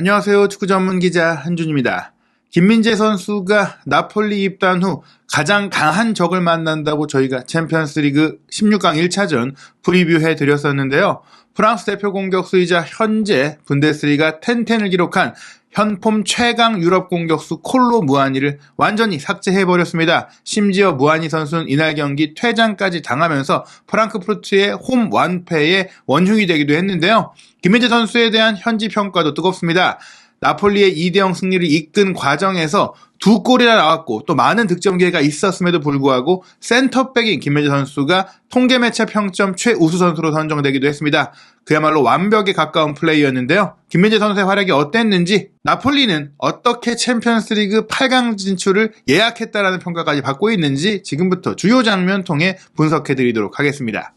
안녕하세요. 축구 전문 기자 한준입니다. 김민재 선수가 나폴리 입단 후 가장 강한 적을 만난다고 저희가 챔피언스 리그 16강 1차전 프리뷰해 드렸었는데요. 프랑스 대표 공격수이자 현재 분데스리가 텐텐을 기록한 현폼 최강 유럽 공격수 콜로 무아니를 완전히 삭제해버렸습니다. 심지어 무아니 선수는 이날 경기 퇴장까지 당하면서 프랑크푸르트의 홈 완패의 원흉이 되기도 했는데요. 김민재 선수에 대한 현지 평가도 뜨겁습니다. 나폴리의 2대0 승리를 이끈 과정에서 두 골이나 나왔고 또 많은 득점 기회가 있었음에도 불구하고 센터백인 김민재 선수가 통계 매체 평점 최우수 선수로 선정되기도 했습니다. 그야말로 완벽에 가까운 플레이였는데요. 김민재 선수의 활약이 어땠는지 나폴리는 어떻게 챔피언스리그 8강 진출을 예약했다라는 평가까지 받고 있는지 지금부터 주요 장면 통해 분석해 드리도록 하겠습니다.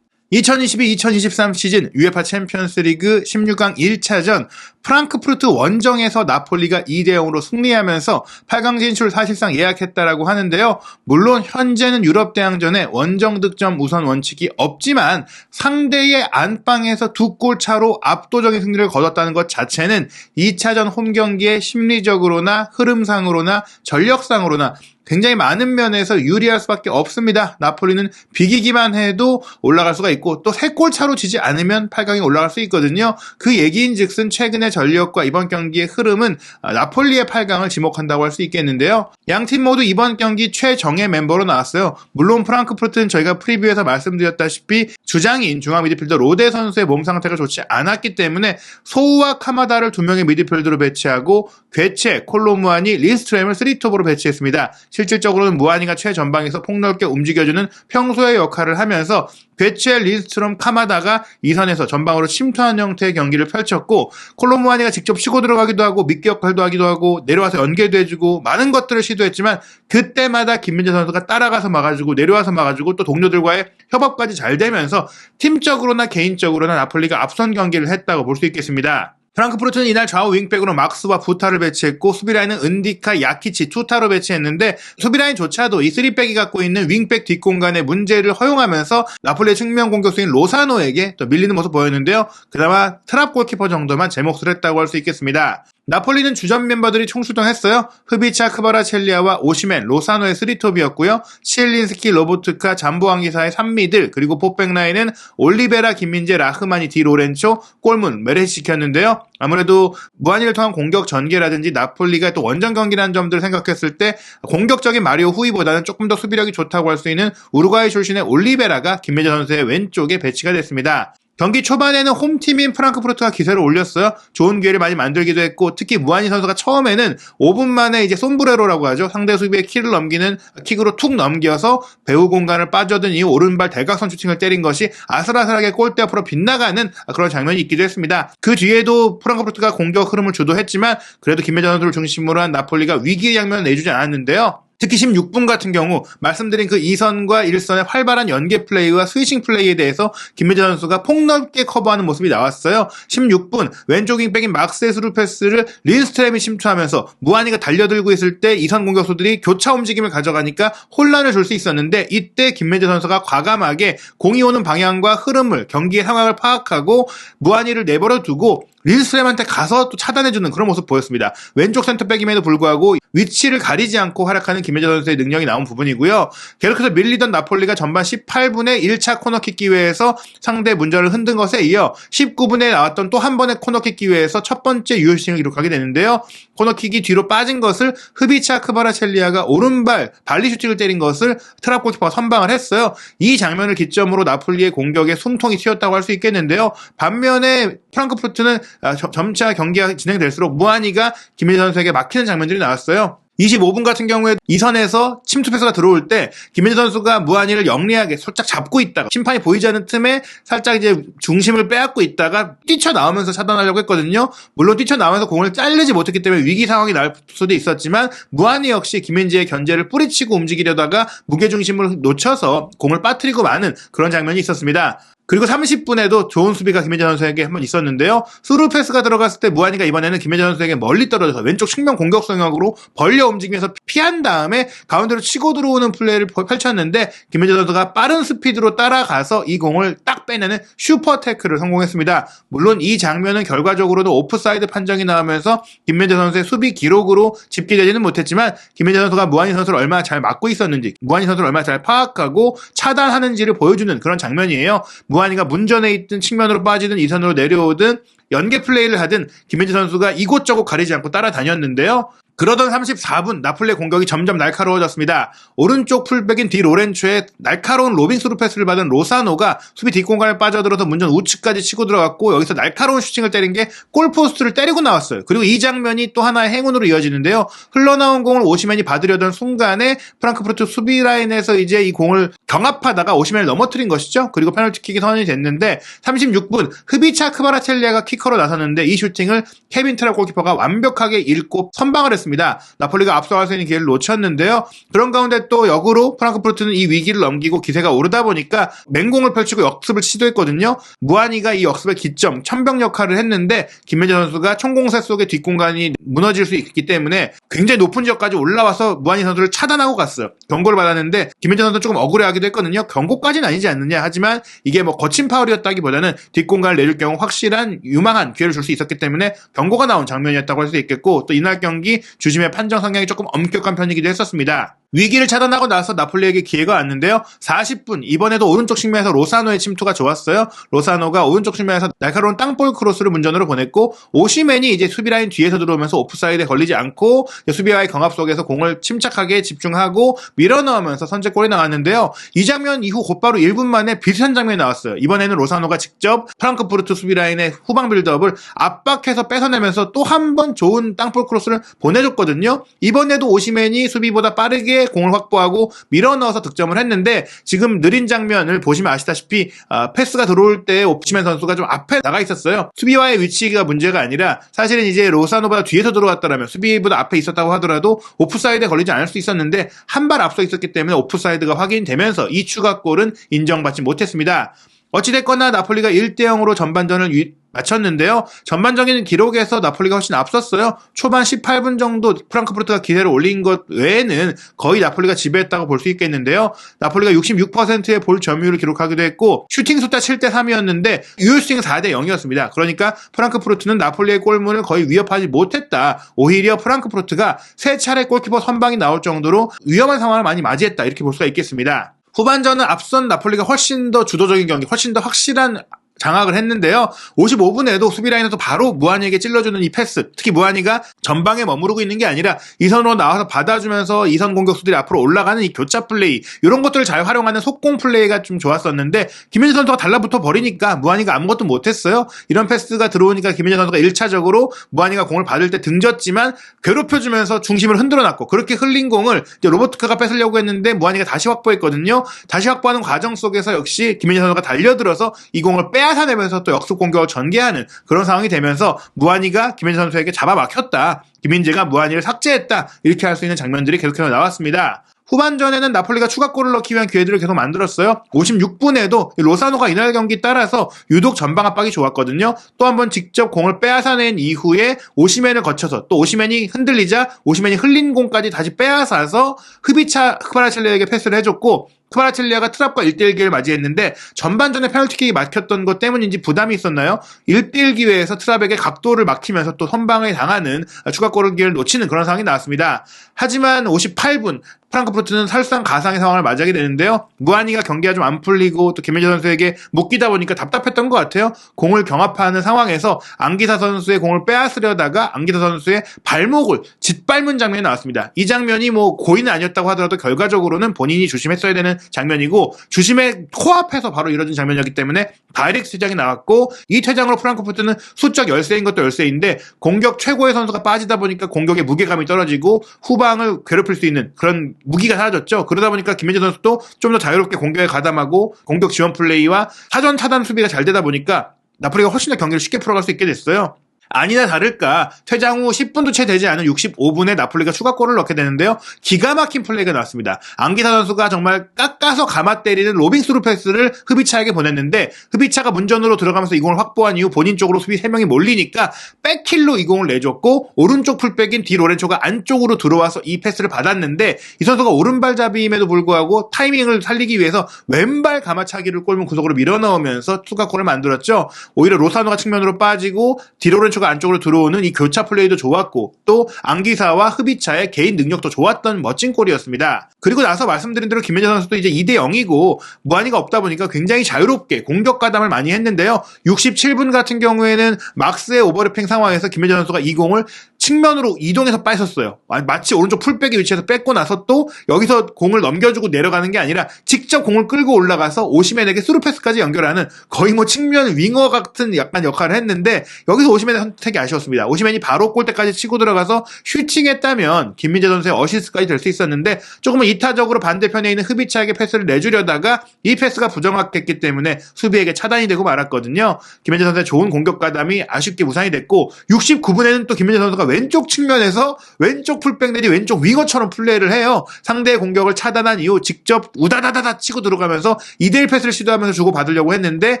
2022-2023 시즌 UEFA 챔피언스 리그 16강 1차전 프랑크푸르트 원정에서 나폴리가 2대 0으로 승리하면서 8강 진출 사실상 예약했다라고 하는데요. 물론 현재는 유럽 대항전에 원정 득점 우선 원칙이 없지만 상대의 안방에서 두 골 차로 압도적인 승리를 거뒀다는 것 자체는 2차전 홈 경기에 심리적으로나 흐름상으로나 전력상으로나 굉장히 많은 면에서 유리할 수밖에 없습니다. 나폴리는 비기기만 해도 올라갈 수가 있고 또 3골 차로 지지 않으면 8강에 올라갈 수 있거든요. 그 얘기인 즉슨 최근의 전력과 이번 경기의 흐름은 나폴리의 8강을 지목한다고 할 수 있겠는데요. 양 팀 모두 이번 경기 최정예 멤버로 나왔어요. 물론 프랑크푸르트는 저희가 프리뷰에서 말씀드렸다시피 주장인 중앙 미드필더 로데 선수의 몸 상태가 좋지 않았기 때문에 소우와 카마다를 두 명의 미드필더로 배치하고 괴체, 콜로무아니, 리스트램을 3톱으로 배치했습니다. 실질적으로는 무한이가 최전방에서 폭넓게 움직여주는 평소의 역할을 하면서 괴체 리스트롬 카마다가 이선에서 전방으로 침투한 형태의 경기를 펼쳤고 콜로무아니가 직접 치고 들어가기도 하고 밑기 역할도 하기도 하고 내려와서 연계도 해주고 많은 것들을 시도했지만 그때마다 김민재 선수가 따라가서 막아주고 내려와서 막아주고 또 동료들과의 협업까지 잘 되면서 팀적으로나 개인적으로나 나폴리가 앞선 경기를 했다고 볼 수 있겠습니다. 프랑크푸르트는 이날 좌우 윙백으로 막스와 부타를 배치했고 수비라인은 은디카, 야키치, 투타로 배치했는데 수비라인조차도 이 3백이 갖고 있는 윙백 뒷공간의 문제를 허용하면서 나폴리의 측면 공격수인 로사노에게 또 밀리는 모습 보였는데요. 그나마 트랍 골키퍼 정도만 제 몫을 했다고 할 수 있겠습니다. 나폴리는 주전 멤버들이 총출동했어요. 흐비차, 크바라첼리아와 오시멘, 로사노의 스리톱이었고요. 시엘린스키, 로보트카, 잠보왕기사의 3미들, 그리고 포백라인은 올리베라, 김민재, 라흐마니, 디로렌초, 골문, 메레시 지켰는데요. 아무래도 무한히를 통한 공격 전개라든지 나폴리가 또 원정 경기라는 점들을 생각했을 때 공격적인 마리오 후이보다는 조금 더 수비력이 좋다고 할 수 있는 우루과이 출신의 올리베라가 김민재 선수의 왼쪽에 배치가 됐습니다. 경기 초반에는 홈팀인 프랑크푸르트가 기세를 올렸어요. 좋은 기회를 많이 만들기도 했고 특히 무한희 선수가 처음에는 5분 만에 이제 솜브레로라고 하죠. 상대 수비에 키를 넘기는 킥으로 툭 넘겨서 배우 공간을 빠져든 이후 오른발 대각선 슈팅을 때린 것이 아슬아슬하게 골대 앞으로 빗나가는 그런 장면이 있기도 했습니다. 그 뒤에도 프랑크푸르트가 공격 흐름을 주도했지만 그래도 김혜전 선수를 중심으로 한 나폴리가 위기의 장면을 내주지 않았는데요. 특히 16분 같은 경우 말씀드린 그 2선과 1선의 활발한 연계 플레이와 스위칭 플레이에 대해서 김민재 선수가 폭넓게 커버하는 모습이 나왔어요. 16분 왼쪽 윙백인 막세스루 패스를 린스트램이 침투하면서 무한이가 달려들고 있을 때 2선 공격수들이 교차 움직임을 가져가니까 혼란을 줄 수 있었는데 이때 김민재 선수가 과감하게 공이 오는 방향과 흐름을 경기의 상황을 파악하고 무한이를 내버려 두고 릴스램한테 가서 또 차단해주는 그런 모습 보였습니다. 왼쪽 센터백임에도 불구하고 위치를 가리지 않고 활약하는 김혜재 선수의 능력이 나온 부분이고요. 계속해서 밀리던 나폴리가 전반 18분에 1차 코너킥 기회에서 상대 문전을 흔든 것에 이어 19분에 나왔던 또 한 번의 코너킥 기회에서 첫 번째 유효시을 기록하게 되는데요. 코너킥이 뒤로 빠진 것을 흐비차 크바라첼리아가 오른발 발리 슈팅을 때린 것을 트랍 골키퍼가 선방을 했어요. 이 장면을 기점으로 나폴리의 공격에 숨통이 튀었다고 할 수 있겠는데요. 반면에 프랑크푸르트는 아, 점차 경기가 진행될수록 무한이가 김민재 선수에게 막히는 장면들이 나왔어요. 25분 같은 경우에 이선에서 침투 패스가 들어올 때 김민재 선수가 무한이를 영리하게 살짝 잡고 있다가 심판이 보이지 않는 틈에 살짝 이제 중심을 빼앗고 있다가 뛰쳐나오면서 차단하려고 했거든요. 물론 뛰쳐나오면서 공을 잘르지 못했기 때문에 위기 상황이 날 수도 있었지만 무한이 역시 김민재의 견제를 뿌리치고 움직이려다가 무게중심을 놓쳐서 공을 빠뜨리고 마는 그런 장면이 있었습니다. 그리고 30분에도 좋은 수비가 김혜재 선수에게 한 번 있었는데요. 스루 패스가 들어갔을 때 무한이가 이번에는 김혜재 선수에게 멀리 떨어져서 왼쪽 측면 공격 성역으로 벌려 움직이면서 피한 다음에 가운데로 치고 들어오는 플레이를 펼쳤는데 김혜재 선수가 빠른 스피드로 따라가서 이 공을 딱 빼내는 슈퍼 태클을 성공했습니다. 물론 이 장면은 결과적으로도 오프사이드 판정이 나오면서 김혜재 선수의 수비 기록으로 집계되지는 못했지만 김혜재 선수가 무한이 선수를 얼마나 잘 막고 있었는지 무한이 선수를 얼마나 잘 파악하고 차단하는지를 보여주는 그런 장면이에요. 무한이가 문전에 있든 측면으로 빠지든 이선으로 내려오든 연계 플레이를 하든 김현지 선수가 이곳저곳 가리지 않고 따라다녔는데요. 그러던 34분 나폴레 공격이 점점 날카로워졌습니다. 오른쪽 풀백인 디 로렌초의 날카로운 로빙 스루 패스를 받은 로사노가 수비 뒷공간에 빠져들어서 문전 우측까지 치고 들어갔고 여기서 날카로운 슈팅을 때린 게 골포스트를 때리고 나왔어요. 그리고 이 장면이 또 하나의 행운으로 이어지는데요. 흘러나온 공을 오시맨이 받으려던 순간에 프랑크푸르트 수비 라인에서 이제 이 공을 경합하다가 오시맨을 넘어뜨린 것이죠. 그리고 페널티킥이 선언이 됐는데 36분 흐비차 크바라첼리아가 키커로 나섰는데 이 슈팅을 케빈 트라 골키퍼가 완벽하게 읽고 선방을 했습니다. 했습니다. 나폴리가 앞서갈 수 있는 기회를 놓쳤는데요. 그런 가운데 또 역으로 프랑크푸르트는 이 위기를 넘기고 기세가 오르다 보니까 맹공을 펼치고 역습을 시도했거든요. 무한이가 이 역습의 기점, 천병 역할을 했는데 김민재 선수가 총공세 속에 뒷공간이 무너질 수 있기 때문에 굉장히 높은 지역까지 올라와서 무한이 선수를 차단하고 갔어요. 경고를 받았는데 김민재 선수 조금 억울해하기도 했거든요. 경고까지는 아니지 않느냐. 하지만 이게 뭐 거친 파울이었다기보다는 뒷공간을 내줄 경우 확실한 유망한 기회를 줄 수 있었기 때문에 경고가 나온 장면이었다고 할 수 있겠고 또 이날 경기 주심의 판정 성향이 조금 엄격한 편이기도 했었습니다. 위기를 차단하고 나서 나폴리에게 기회가 왔는데요. 40분 이번에도 오른쪽 측면에서 로사노의 침투가 좋았어요. 로사노가 오른쪽 측면에서 날카로운 땅볼 크로스를 문전으로 보냈고 오시맨이 이제 수비 라인 뒤에서 들어오면서 오프사이드에 걸리지 않고 수비와의 경합 속에서 공을 침착하게 집중하고 밀어넣으면서 선제골이 나왔는데요. 이 장면 이후 곧바로 1분 만에 비슷한 장면이 나왔어요. 이번에는 로사노가 직접 프랑크푸르트 수비 라인의 후방 빌드업을 압박해서 뺏어내면서 또 한 번 좋은 땅볼 크로스를 보내줬거든요. 이번에도 오시맨이 수비보다 빠르게 공을 확보하고 밀어넣어서 득점을 했는데 지금 느린 장면을 보시면 아시다시피 아, 패스가 들어올 때 옵치맨 선수가 좀 앞에 나가 있었어요. 수비와의 위치가 문제가 아니라 사실은 이제 로사노보다 뒤에서 들어왔다라면 수비보다 앞에 있었다고 하더라도 오프사이드에 걸리지 않을 수 있었는데 한 발 앞서 있었기 때문에 오프사이드가 확인되면서 이 추가골은 인정받지 못했습니다. 어찌됐거나 나폴리가 1대 0으로 전반전을 마쳤는데요. 전반적인 기록에서 나폴리가 훨씬 앞섰어요. 초반 18분 정도 프랑크푸르트가 기세를 올린 것 외에는 거의 나폴리가 지배했다고 볼 수 있겠는데요. 나폴리가 66%의 볼 점유율을 기록하기도 했고 슈팅 숫자 7대 3이었는데 유효슈팅 4대 0이었습니다. 그러니까 프랑크푸르트는 나폴리의 골문을 거의 위협하지 못했다. 오히려 프랑크푸르트가 세 차례 골키퍼 선방이 나올 정도로 위험한 상황을 많이 맞이했다. 이렇게 볼 수가 있겠습니다. 후반전은 앞선 나폴리가 훨씬 더 주도적인 경기, 훨씬 더 확실한 장악을 했는데요. 55분에도 수비 라인에서 바로 무한이에게 찔러주는 이 패스. 특히 무한이가 전방에 머무르고 있는 게 아니라 이선으로 나와서 받아주면서 이선 공격수들이 앞으로 올라가는 이 교차 플레이. 이런 것들을 잘 활용하는 속공 플레이가 좀 좋았었는데 김현재 선수가 달라붙어 버리니까 무한이가 아무것도 못했어요. 이런 패스가 들어오니까 김현재 선수가 1차적으로 무한이가 공을 받을 때 등졌지만 괴롭혀주면서 중심을 흔들어놨고 그렇게 흘린 공을 로버트카가 뺏으려고 했는데 무한이가 다시 확보했거든요. 다시 확보하는 과정 속에서 역시 김현재 선수가 달려들어서 이 공을 빼 빼앗아내면서 또 역습 공격을 전개하는 그런 상황이 되면서 무한이가 김현재 선수에게 잡아막혔다. 김민재가 무한이를 삭제했다. 이렇게 할 수 있는 장면들이 계속해서 나왔습니다. 후반전에는 나폴리가 추가골을 넣기 위한 기회들을 계속 만들었어요. 56분에도 로사노가 이날 경기 따라서 유독 전방 압박이 좋았거든요. 또 한 번 직접 공을 빼앗아낸 이후에 오시맨을 거쳐서 또 오시맨이 흔들리자 오시맨이 흘린 공까지 다시 빼앗아서 흐비차 흐바라첼레에게 패스를 해줬고 크바라첼리아가 트랍과 1대1 기회를 맞이했는데 전반전에 페널티킥이 막혔던 것 때문인지 부담이 있었나요? 1대1 기회에서 트랍에게 각도를 막히면서 또 선방을 당하는 추가골을 기회를 놓치는 그런 상황이 나왔습니다. 하지만 58분 프랑크푸르트는 설상 가상의 상황을 맞이하게 되는데요. 무한이가 경기가 좀 안 풀리고 또 김민재 선수에게 묶이다 보니까 답답했던 것 같아요. 공을 경합하는 상황에서 안기사 선수의 공을 빼앗으려다가 안기사 선수의 발목을 짓밟는 장면이 나왔습니다. 이 장면이 뭐 고의는 아니었다고 하더라도 결과적으로는 본인이 조심했어야 되는 장면이고 주심의 코앞에서 바로 이뤄진 장면이었기 때문에 다이렉트 퇴장이 나왔고 이 퇴장으로 프랑크푸르트는 수적 열세인 것도 열세인데 공격 최고의 선수가 빠지다 보니까 공격의 무게감이 떨어지고 후방을 괴롭힐 수 있는 그런 무기가 사라졌죠. 그러다 보니까 김민재 선수도 좀 더 자유롭게 공격에 가담하고 공격 지원 플레이와 사전 차단 수비가 잘 되다 보니까 나폴리가 훨씬 더 경기를 쉽게 풀어갈 수 있게 됐어요. 아니나 다를까 퇴장 후 10분도 채 되지 않은 65분에 나폴리가 추가골을 넣게 되는데요. 기가 막힌 플레이가 나왔습니다. 안기사 선수가 정말 깎아서 감아 때리는 로빙 스루 패스를 흐비차에게 보냈는데 흐비차가 문전으로 들어가면서 이 공을 확보한 이후 본인 쪽으로 수비 3명이 몰리니까 백킬로 이 공을 내줬고 오른쪽 풀백인 디 로렌초가 안쪽으로 들어와서 이 패스를 받았는데 이 선수가 오른발잡이임에도 불구하고 타이밍을 살리기 위해서 왼발 가마차기를 골문 구석으로 밀어넣으면서 추가골을 만들었죠. 오히려 로사노가 측면으로 빠지고 디 로렌초 가 안쪽으로 들어오는 이 교차 플레이도 좋았고 또 안기사와 흐비차의 개인 능력도 좋았던 멋진 골이었습니다. 그리고 나서 말씀드린 대로 김민재 선수도 이제 2대 0이고 무한이가 없다 보니까 굉장히 자유롭게 공격 가담을 많이 했는데요. 67분 같은 경우에는 막스의 오버래핑 상황에서 김민재 선수가 이 공을 측면으로 이동해서 뺏었어요. 마치 오른쪽 풀백의 위치에서 뺏고 나서 또 여기서 공을 넘겨주고 내려가는 게 아니라 직접 공을 끌고 올라가서 오시맨에게 스루 패스까지 연결하는 거의 뭐 측면 윙어 같은 약간 역할을 했는데 여기서 오시맨의 선택이 아쉬웠습니다. 오시맨이 바로 골대까지 치고 들어가서 슈팅했다면 김민재 선수의 어시스트까지 될 수 있었는데 조금은 이타적으로 반대편에 있는 흐비차에게 패스를 내주려다가 이 패스가 부정확했기 때문에 수비에게 차단이 되고 말았거든요. 김민재 선수의 좋은 공격 가담이 아쉽게 무산이 됐고 69분에는 또 김민재 선수가 왼쪽 측면에서 왼쪽 풀백 내지 왼쪽 윙어처럼 플레이를 해요. 상대의 공격을 차단한 이후 직접 우다다다다 치고 들어가면서 2대1 패스를 시도하면서 주고 받으려고 했는데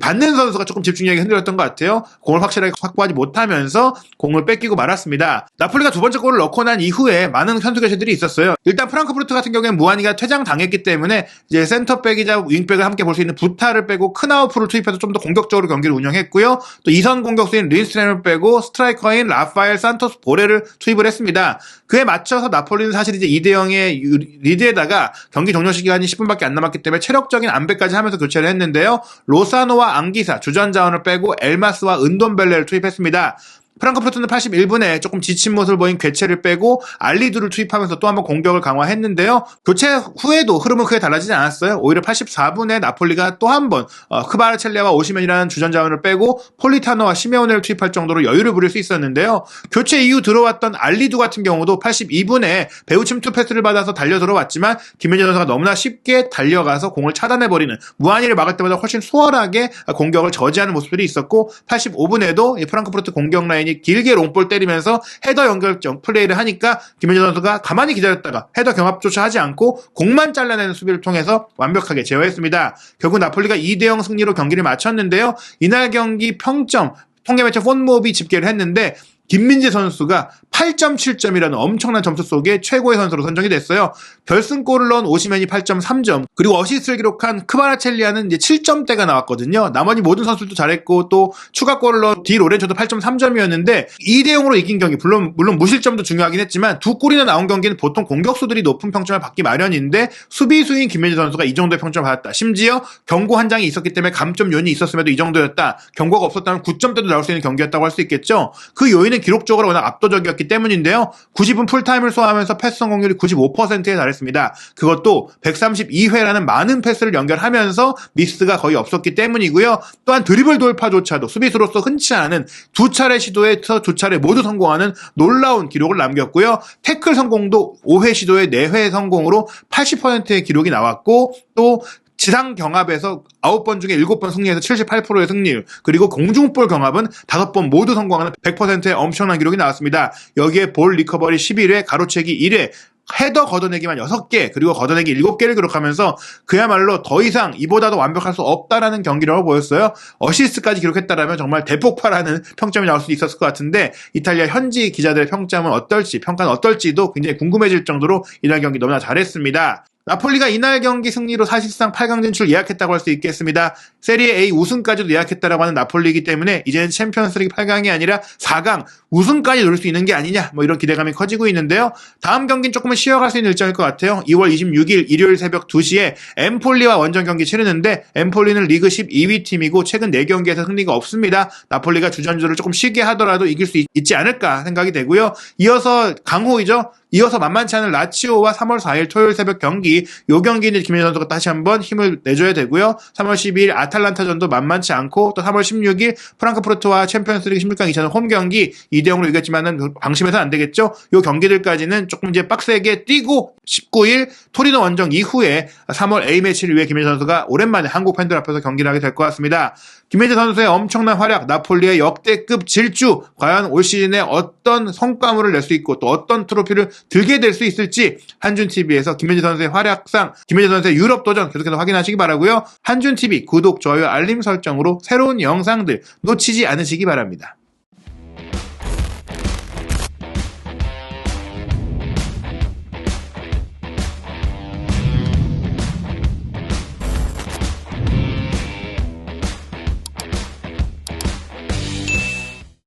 받는 선수가 조금 집중력이 흔들렸던 것 같아요. 공을 확실하게 확보하지 못하면서 공을 뺏기고 말았습니다. 나폴리가 두 번째 골을 넣고 난 이후에 많은 현수 교체들이 있었어요. 일단 프랑크푸르트 같은 경우에는 무한이가 퇴장 당했기 때문에 이제 센터백이자 윙백을 함께 볼 수 있는 부타를 빼고 크나우프를 투입해서 좀 더 공격적으로 경기를 운영했고요. 또 이선 공격수인 린스트램을 빼고 스트라이커인 라파엘 산토스 보레를 투입을 했습니다. 그에 맞춰서 나폴리는 사실 이제 2대 0의 리드에다가 경기 종료 시간이 10분밖에 안 남았기 때문에 체력적인 안배까지 하면서 교체를 했는데요. 로사노와 안기사 주전 자원을 빼고 엘마스와 은돈벨레를 투입했습니다. 프랑크푸르트는 81분에 조금 지친 모습을 보인 괴체를 빼고 알리두를 투입하면서 또 한번 공격을 강화했는데요. 교체 후에도 흐름은 크게 달라지지 않았어요. 오히려 84분에 나폴리가 또 한번 어, 크바르첼레와 오시멘이라는 주전 자원을 빼고 폴리타노와 시메오네를 투입할 정도로 여유를 부릴 수 있었는데요. 교체 이후 들어왔던 알리두 같은 경우도 82분에 배우 침투 패스를 받아서 달려 들어왔지만 김민재 선수가 너무나 쉽게 달려가서 공을 차단해버리는 무한히를 막을 때보다 훨씬 수월하게 공격을 저지하는 모습들이 있었고 85분에도 프랑크푸르트 공격 라인 라인이 길게 롱볼 때리면서 헤더 연결 플레이를 하니까 김현재 선수가 가만히 기다렸다가 헤더 경합조차 하지 않고 공만 잘라내는 수비를 통해서 완벽하게 제어했습니다. 결국 나폴리가 2대0 승리로 경기를 마쳤는데요. 이날 경기 평점 통계 매체 폰모비 집계를 했는데 김민재 선수가 8.7점이라는 엄청난 점수 속에 최고의 선수로 선정이 됐어요. 결승골을 넣은 오시맨이 8.3점, 그리고 어시스트를 기록한 크바라첼리아는 이제 7점대가 나왔거든요. 나머지 모든 선수들도 잘했고 또 추가골을 넣은 디 로렌초도 8.3점이었는데 2대 0으로 이긴 경기, 물론 물론 무실점도 중요하긴 했지만 두 골이나 나온 경기는 보통 공격수들이 높은 평점을 받기 마련인데 수비수인 김민재 선수가 이 정도의 평점을 받았다. 심지어 경고 한 장이 있었기 때문에 감점 요인이 있었음에도 이 정도였다. 경고가 없었다면 9점대도 나올 수 있는 경기였다고 할 수 있겠죠. 그 요인은 기록적으로 워낙 압도적이었기 때문인데요. 90분 풀타임을 소화하면서 패스 성공률이 95%에 달했습니다. 그것도 132회라는 많은 패스를 연결하면서 미스가 거의 없었기 때문이고요. 또한 드리블 돌파조차도 수비수로서 흔치 않은 두 차례 시도에서 두 차례 모두 성공하는 놀라운 기록을 남겼고요. 태클 성공도 5회 시도에 4회 성공으로 80%의 기록이 나왔고 또 지상 경합에서 9번 중에 7번 승리해서 78%의 승리율, 그리고 공중볼 경합은 5번 모두 성공하는 100%의 엄청난 기록이 나왔습니다. 여기에 볼 리커버리 11회, 가로채기 1회, 헤더 걷어내기만 6개, 그리고 걷어내기 7개를 기록하면서 그야말로 더 이상 이보다도 완벽할 수 없다라는 경기라고 보였어요. 어시스트까지 기록했다라면 정말 대폭발하는 평점이 나올 수 있었을 것 같은데 이탈리아 현지 기자들의 평점은 어떨지, 평가는 어떨지도 굉장히 궁금해질 정도로 이날 경기 너무나 잘했습니다. 나폴리가 이날 경기 승리로 사실상 8강 진출 예약했다고 할 수 있겠습니다. 세리에 A 우승까지도 예약했다라고 하는 나폴리이기 때문에 이제는 챔피언스리그 8강이 아니라 4강 우승까지 노릴 수 있는 게 아니냐 뭐 이런 기대감이 커지고 있는데요. 다음 경기는 조금은 쉬어갈 수 있는 일정일 것 같아요. 2월 26일 일요일 새벽 2시에 엠폴리와 원정 경기 치르는데 엠폴리는 리그 12위 팀이고 최근 4경기에서 승리가 없습니다. 나폴리가 주전주를 조금 쉬게 하더라도 이길 수 있, 지 않을까 생각이 되고요. 이어서 강호이죠. 이어서 만만치 않은 라치오와 3월 4일 토요일 새벽 경기 요 경기는 김민재 선수가 다시 한번 힘을 내줘야 되고요. 3월 12일 아탈란타전도 만만치 않고 또 3월 16일 프랑크푸르트와 챔피언스리그 16강 2차전 홈 경기 2대 0으로 이겼지만은 방심해서는 안 되겠죠. 요 경기들까지는 조금 이제 빡세게 뛰고 19일 토리노 원정 이후에 3월 A매치를 위해 김민재 선수가 오랜만에 한국 팬들 앞에서 경기를 하게 될 것 같습니다. 김민재 선수의 엄청난 활약, 나폴리의 역대급 질주, 과연 올 시즌에 어떤 성과물을 낼 수 있고 또 어떤 트로피를 들게 될 수 있을지 한준TV에서 김민재 선수의 활약상, 김민재 선수의 유럽 도전 계속해서 확인하시기 바라고요. 한준TV 구독, 좋아요, 알림 설정으로 새로운 영상들 놓치지 않으시기 바랍니다.